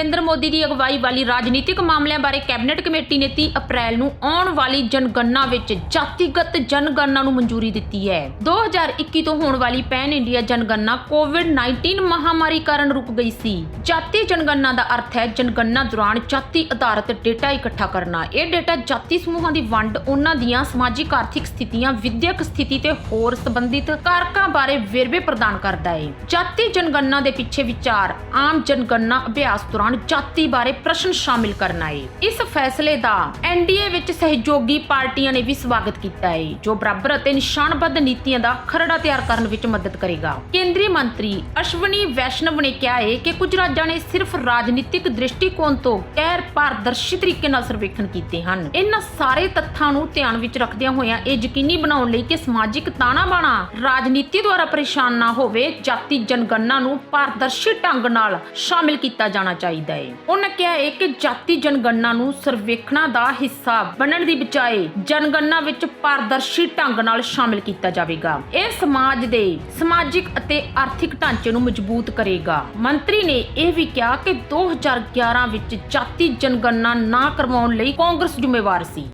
ਨਰਿੰਦਰ ਮੋਦੀ ਦੀ ਅਗਵਾਈ ਵਾਲੀ ਰਾਜਨੀਤਿਕ ਮਾਮਲਿਆਂ ਬਾਰੇ ਕੈਬਨਿਟ ਕਮੇਟੀ ਨੇ 30 ਅਪ੍ਰੈਲ ਨੂੰ ਆਉਣ ਵਾਲੀ ਜਨਗਣਨਾ ਵਿੱਚ ਜਾਤੀਗਤ ਜਨਗਣਨਾ ਨੂੰ ਮਨਜ਼ੂਰੀ ਦਿੱਤੀ ਹੈ। 2021 ਤੋਂ ਹੋਣ ਵਾਲੀ ਪੈਨ ਇੰਡੀਆ ਜਨਗਣਨਾ ਕੋਵਿਡ-19 ਮਹਾਮਾਰੀ ਕਾਰਨ ਰੁਕ ਗਈ ਸੀ। ਜਾਤੀ ਜਨਗਣਨਾ ਦਾ ਅਰਥ ਹੈ ਜਨਗਣਨਾ ਦੌਰਾਨ ਜਾਤੀ ਆਧਾਰਿਤ ਡੇਟਾ ਇਕੱਠਾ ਕਰਨਾ। ਇਹ ਡੇਟਾ ਜਾਤੀ ਸਮੂਹਾਂ ਦੀ ਵੰਡ, ਉਹਨਾਂ ਦੀਆਂ ਸਮਾਜਿਕ ਆਰਥਿਕ ਸਥਿਤੀਆਂ, ਵਿਦਿਅਕ ਸਥਿਤੀ ਤੇ ਹੋਰ ਸੰਬੰਧਿਤ ਕਾਰਕਾਂ ਬਾਰੇ ਵੇਰਵੇ ਪ੍ਰਦਾਨ ਕਰਦਾ ਹੈ। ਜਾਤੀ ਜਨਗਣਨਾ ਦੇ ਪਿੱਛੇ ਵਿਚਾਰ, ਆਮ ਜਨਗਣਨਾ ਅਭਿਆਸ ਦੌਰਾਨ ਜਾਤੀ ਬਾਰੇ ਪ੍ਰਸ਼ਨ ਸ਼ਾਮਿਲ ਕਰਨਾ ਹੈ ਇਸ ਫੈਸਲੇ ਦਾ ਐਨਡੀਏ ਵਿੱਚ ਸਹਿਯੋਗੀ ਪਾਰਟੀਆਂ ਨੇ ਵੀ ਸਵਾਗਤ ਕੀਤਾ ਹੈ ਜੋ ਬਰਾਬਰ ਅਤੇ ਨਿਸ਼ਾਨਬੱਧ ਨੀਤੀਆਂ ਦਾ ਖਰੜਾ ਤਿਆਰ ਕਰਨ ਵਿੱਚ ਮਦਦ ਕਰੇਗਾ। ਕੇਂਦਰੀ ਮੰਤਰੀ ਅਸ਼ਵਨੀ ਵੈਸ਼ਨਵ ਨੇ ਕਿਹਾ ਹੈ ਕਿ ਕੁਝ ਰਾਜਾਂ ਨੇ ਸਿਰਫ ਰਾਜਨੀਤਿਕ ਦ੍ਰਿਸ਼ਟੀਕੋਣ ਤੋਂ ਗੈਰ ਪਾਰਦਰਸ਼ੀ ਤਰੀਕੇ ਨਾਲ ਸਰਵੇਖਣ ਕੀਤੇ ਹਨ। ਇਹਨਾਂ ਸਾਰੇ ਤੱਥਾਂ ਨੂੰ ਧਿਆਨ ਵਿੱਚ ਰੱਖਦਿਆਂ ਹੋਇਆਂ ਇਹ ਯਕੀਨੀ ਬਣਾਉਣ ਲਈ ਕਿ ਸਮਾਜਿਕ ਤਾਣਾ ਬਾਣਾ ਰਾਜਨੀਤੀ ਦੁਆਰਾ ਪਰੇਸ਼ਾਨ ਨਾ ਹੋਵੇ, ਜਾਤੀ ਜਨਗਣਨਾ ਨੂੰ ਪਾਰਦਰਸ਼ੀ ਢੰਗ ਨਾਲ ਸ਼ਾਮਿਲ ਕੀਤਾ ਜਾਣਾ ਚਾਹੀਦਾ। ਚਾਹੀਦਾ ਹੈ ਉਹਨਾਂ ਕਿਹਾ ਹੈ ਕਿ ਜਾਤੀ ਜਨਗਣਨਾ ਨੂੰ ਸਰਵੇਖਣਾ ਦਾ ਹਿੱਸਾ ਬਣਨ ਦੀ ਬਜਾਏ ਜਨਗਣਨਾ ਵਿੱਚ ਪਾਰਦਰਸ਼ੀ ਢੰਗ ਨਾਲ ਸ਼ਾਮਿਲ ਕੀਤਾ ਜਾਵੇਗਾ। ਇਹ ਸਮਾਜ ਦੇ ਸਮਾਜਿਕ ਅਤੇ ਆਰਥਿਕ ਢਾਂਚੇ ਨੂੰ ਮਜ਼ਬੂਤ ਕਰੇਗਾ। ਮੰਤਰੀ ਨੇ ਇਹ ਵੀ ਕਿਹਾ ਕਿ 2011 ਵਿੱਚ ਜਾਤੀ ਜਨਗਣਨਾ ਨਾ ਕਰਵਾਉਣ ਲਈ ਕਾਂਗਰਸ ਜ਼ਿੰਮੇਵਾਰ ਸੀ।